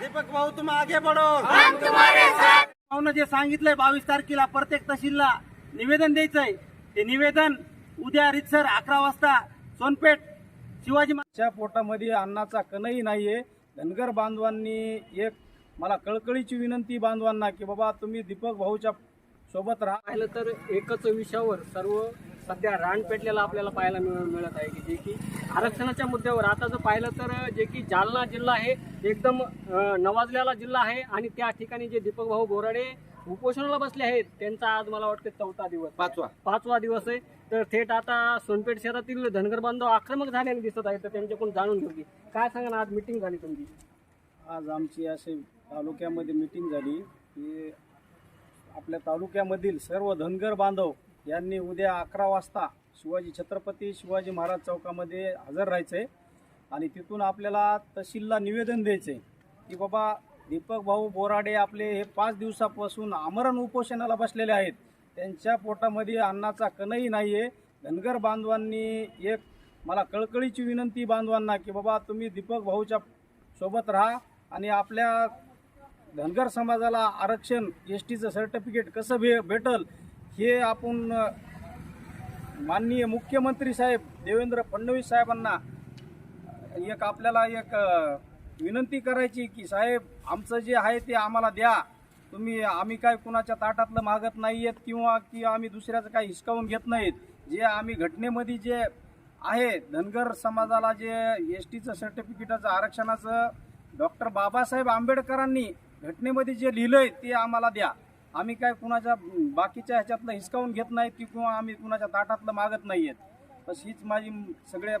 दीपक भाऊ तुम आगे बढ़ो. भाऊनं जे सांगितलंय बावीस तारखेला प्रत्येक तहसीलला निवेदन द्यायचंय. ते निवेदन उद्या रितसर अकरा वाजता सोनपेठ शिवाजी पोटामध्ये अन्नाचा कणही नाहीये. धनगर बांधवांनी एक मला कळकळीची विनंती बांधवांना की बाबा तुम्ही दीपक भाऊच्या सोबत राहा. पाहिलं तर एकच विषयावर सर्व सध्या रान पेटलेला आपल्याला पाहायला मिळ- मिळत आहे की जे की आरक्षणाच्या मुद्द्यावर. आता जर पाहिलं तर जे की जालना जिल्हा आहे एकदम नवाजलेला जिल्हा आहे आणि त्या ठिकाणी जे दीपक भाऊ बोराडे उपोषणाला बसले आहेत त्यांचा आज मला वाटतं चौथा दिवस. पाचवा. पाचवा दिवस आहे. तर थेट आता सोनपेठ शहरातील धनगर बांधव आक्रमक झाल्याने दिसत आहे तर त्यांच्याकडून जाणून घेऊ की काय सांगा ना आज मिटिंग झाली तुमची? आज आमची असे तालुक्यामध्ये मिटिंग झाली की आपल्या तालुक्यामधील सर्व धनगर बांधव यांनी उद्या अकरा वाजता शिवाजी छत्रपती शिवाजी महाराज चौकामध्ये हजर राहायचं आहे आणि तिथून आपल्याला तहसीलला निवेदन द्यायचं आहे की बाबा दीपक भाऊ बोराडे आपले हे पाच दिवसापासून आमरण उपोषणाला बसलेले आहेत. त्यांच्या पोटामध्ये अन्नाचा कणही नाही आहे धनगर बांधवांनी एक मला कळकळीची विनंती बांधवांना की बाबा तुम्ही दीपक भाऊच्या सोबत राहा आणि आपल्या धनगर समाजाला आरक्षण एस टीचं सर्टिफिकेट कसं भे भेटल हे आपण माननीय मुख्यमंत्री साहेब देवेंद्र फडणवीस साहेबांना एक आपल्याला एक विनंती करायची की साहेब आमचं जे आहे ते आम्हाला द्या. तुम्ही आम्ही काय कुणाच्या ताटातलं मागत नाही आहेत किंवा की आम्ही दुसऱ्याचं काही हिसकावून घेत नाहीत. जे आम्ही घटनेमध्ये जे आहे धनगर समाजाला जे एस टीचं सर्टिफिकेटाचं आरक्षणाचं डॉक्टर बाबासाहेब आंबेडकरांनी घटनेमध्ये जे लिहिलं आहे ते आम्हाला द्या. आम्ही काय कुणाच्या बाकीच्या ह्याच्यातलं हिसकावून घेत नाहीत की किंवा आम्ही कुणाच्या ताटातलं मागत नाही आहेत बस हीच माझी सगळ्या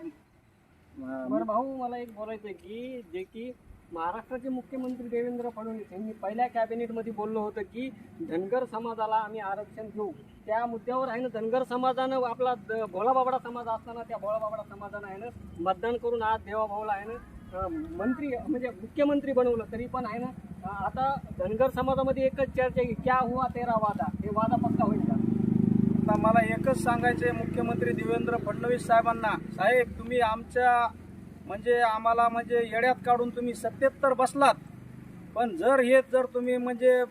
बरं भाऊ मला एक बोलायचं आहे की जे की महाराष्ट्राचे मुख्यमंत्री देवेंद्र फडणवीस यांनी पहिल्या कॅबिनेटमध्ये बोललं होतं की धनगर समाजाला आम्ही आरक्षण देऊ. त्या मुद्द्यावर आहे ना धनगर समाजानं आपला द- भोळाबाबडा समाज असताना त्या भोळाबाबडा समाजानं आहे ना मतदान करून आज देवाभाऊला आहे ना मंत्री म्हणजे मुख्यमंत्री बनवलं तरी पण आहे ना आता धनगर समाजामध्ये एकच चर्चा की क्या हुआ तेरा वादा? हे वादा पक्का होईल का? आता मला एकच सांगायचं आहे मुख्यमंत्री देवेंद्र फडणवीस साहेबांना. साहेब तुम्ही आमच्या म्हणजे आम्हाला म्हणजे येड्यात काढून तुम्ही सत्तेत तर बसलात. पण जर हे जर तुम्ही म्हणजे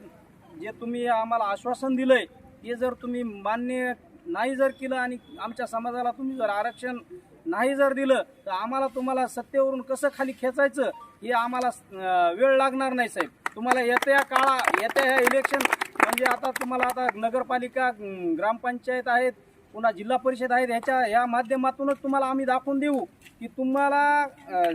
जे तुम्ही आम्हाला आश्वासन दिलंय ते जर तुम्ही मान्य नाही जर केलं आणि आमच्या समाजाला तुम्ही जर आरक्षण नाही जर दिलं तर आम्हाला तुम्हाला सत्तेवरून कसं खाली खेचायचं हे आम्हाला वेळ लागणार नाही साहेब. तुम्हाला येत्या काळा येत्या ह्या इलेक्शन म्हणजे आता तुम्हाला आता नगरपालिका ग्रामपंचायत आहेत पुन्हा जिल्हा परिषद आहेत ह्याच्या या माध्यमातूनच तुम्हाला आम्ही दाखवून देऊ की तुम्हाला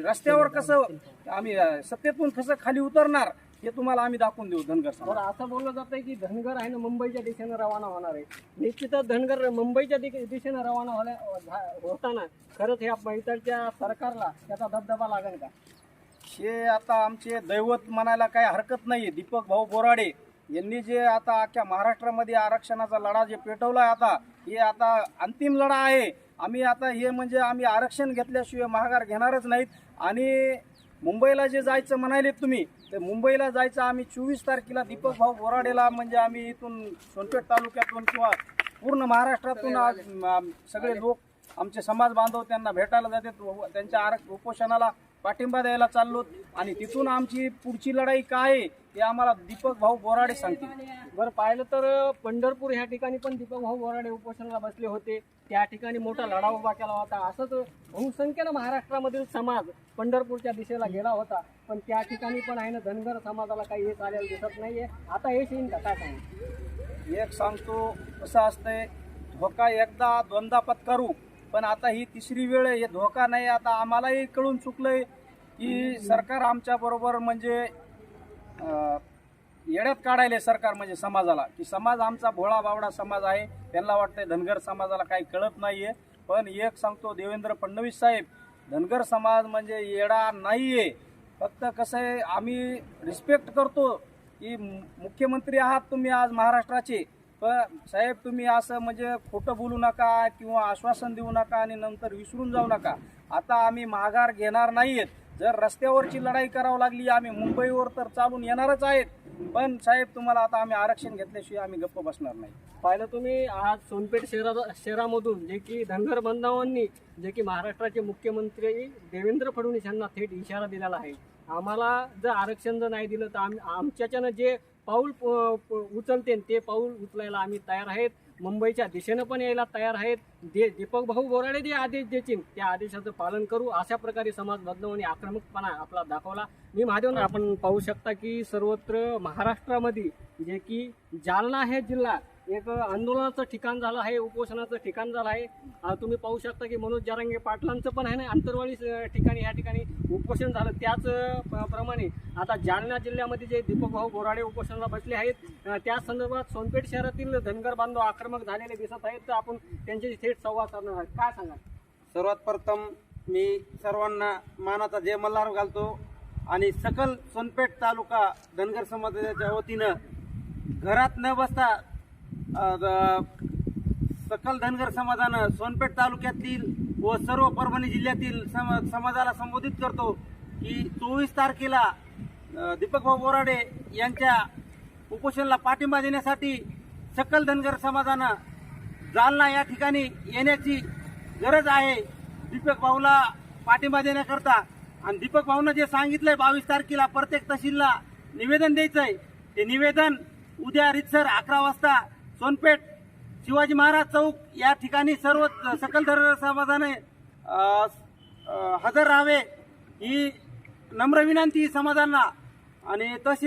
रस्त्यावर कसं आम्ही सत्तेतून कसं खाली उतरणार हे तुम्हाला आम्ही दाखवून देऊ धनगर समाज. असं बोललं जातंय की धनगर आहे ना मुंबईच्या दिशेनं रवाना होणार आहे. निश्चितच धनगर मुंबईच्या दिशेनं रवाना होण्या झा- होताना खरंच ह्या मैतरच्या सरकारला त्याचा धबधबा लागेल का? हे आता आमचे दैवत म्हणायला काही हरकत नाही दीपक भाऊ बोराडे यांनी जे आता अख्ख्या महाराष्ट्रामध्ये आरक्षणाचा लढा जे पेटवलाय आता हे आता अंतिम लढा आहे. आम्ही आता हे म्हणजे आम्ही आरक्षण घेतल्याशिवाय महागार घेणारच नाहीत. आणि मुंबईला जे जायचं म्हणाले तुम्ही ते मुंबईला जायचं आम्ही चोवीस तारखेला दीपक भाऊ बोराडेला म्हणजे आम्ही इथून सोनपेठ तालुक्यातून किंवा पूर्ण महाराष्ट्रातून आज सगळे लोक आमचे समाज बांधव त्यांना भेटायला जातात. त्यांच्या आरक्ष उपोषणाला पाठिंबा द्यायला चाललो आणि तिथून आमची पुढची लढाई काय आहे ते आम्हाला दीपक भाऊ बोराडे सांगतील. बरं पाहिलं तर पंढरपूर ह्या ठिकाणी पण दीपक भाऊ बोराडे उपोषणाला बसले होते. त्या ठिकाणी मोठा लढा उभा केला होता. असंच बहुसंख्येनं महाराष्ट्रामधील समाज पंढरपूरच्या दिशेला गेला होता. पण त्या ठिकाणी पण आहे ना धनगर समाजाला काही हे चालेल दिसत नाहीये. आता हे येईन का काय सांगू? एक सांगतो कसं असतंय धोका एकदा दोनदा पत्करू. पण आता ही तिसरी वेळ आहे हे धोका नाही. आता आम्हालाही कळून चुकलंय की सरकार आमच्या बरोबर म्हणजे येड्यात काढायले सरकार म्हणजे समाजाला की समाज आमचा भोळा बावडा समाज आहे. त्यांना वाटतंय धनगर समाजाला काही कळत नाहीये. पण एक सांगतो देवेंद्र फडणवीस साहेब धनगर समाज म्हणजे येडा नाहीये. फक्त कसं आहे आम्ही रिस्पेक्ट करतो की मुख्यमंत्री आहात तुम्ही आज महाराष्ट्राचे. पण साहेब तुम्ही असं म्हणजे खोटं बोलू नका किंवा आश्वासन देऊ नका आणि नंतर विसरून जाऊ नका. आता आम्ही माघार घेणार नाहीयेत. जर रस्त्यावरची लढाई करावं लागली आम्ही मुंबईवर तर चालून येणारच आहेत. पण साहेब तुम्हाला आता आम्ही आरक्षण घेतल्याशिवाय आम्ही गप्प बसणार नाही. पाहिलं तुम्ही आज सोनपेठ शहरा शहरामधून जे की धनगर बांधवांनी जे की महाराष्ट्राचे मुख्यमंत्री देवेंद्र फडणवीस यांना थेट इशारा दिलेला आहे. आम्हाला जर आरक्षण जर नाही दिलं तर आम आमच्याच्यानं जे पाऊल प- उचलते ते पाऊल उचलायला आम्ही तयार आहेत. मुंबईच्या दिशेनं पण यायला तयार आहेत. दे दीपक भाऊ बोराडे जे आदेश देतील. त्या आदेशाचं पालन करू. अशा प्रकारे समाज बदलावणी आक्रमकपणा आपला दाखवला. मी महादेव आपण पाहू शकता की सर्वत्र महाराष्ट्रामध्ये जे की जालना हे जिल्हा एक आंदोलनाचं ठिकाण झालं आहे उपोषणाचं ठिकाण झालं आहे. तुम्ही पाहू शकता की मनोज जारांगे पाटलांचं पण आहे ना आंतरवाडी ठिकाणी या ठिकाणी उपोषण झालं. त्याच प- प्रमाणे आता जालना जिल्ह्यामध्ये जे दीपक भाऊ बोराडे उपोषणाला बसले आहेत त्या संदर्भात सोनपेठ शहरातील धनगर बांधव आक्रमक झालेले दिसत आहेत. तर आपण त्यांच्याशी थेट संवाद साधणार आहोत. काय सांगाल? सर्वात प्रथम मी सर्वांना मानाचा जय मल्हार घालतो आणि सकल सोनपेठ तालुका धनगर समाजाच्या वतीनं घरात न बसता सकल धनगर समाजानं सोनपेठ तालुक्यातील व सर्व परभणी जिल्ह्यातील सम समाजाला संबोधित करतो की चोवीस तारखेला दीपकभाऊ बोराडे यांच्या उपोषणाला पाठिंबा देण्यासाठी सकल धनगर समाजानं जालना या ठिकाणी येण्याची गरज आहे. दीपक भाऊला पाठिंबा देण्याकरता आणि दीपक भाऊनं जे सांगितलंय बावीस तारखेला प्रत्येक तहसीलला निवेदन द्यायचंय. ते निवेदन उद्या रितसर अकरा वाजता सोनपेठ शिवाजी महाराज चौक या ठिकाणी सर्व सकल धर्म समाजाने हजर राहावे ही नम्र विनंती समाजांना. आणि तहसील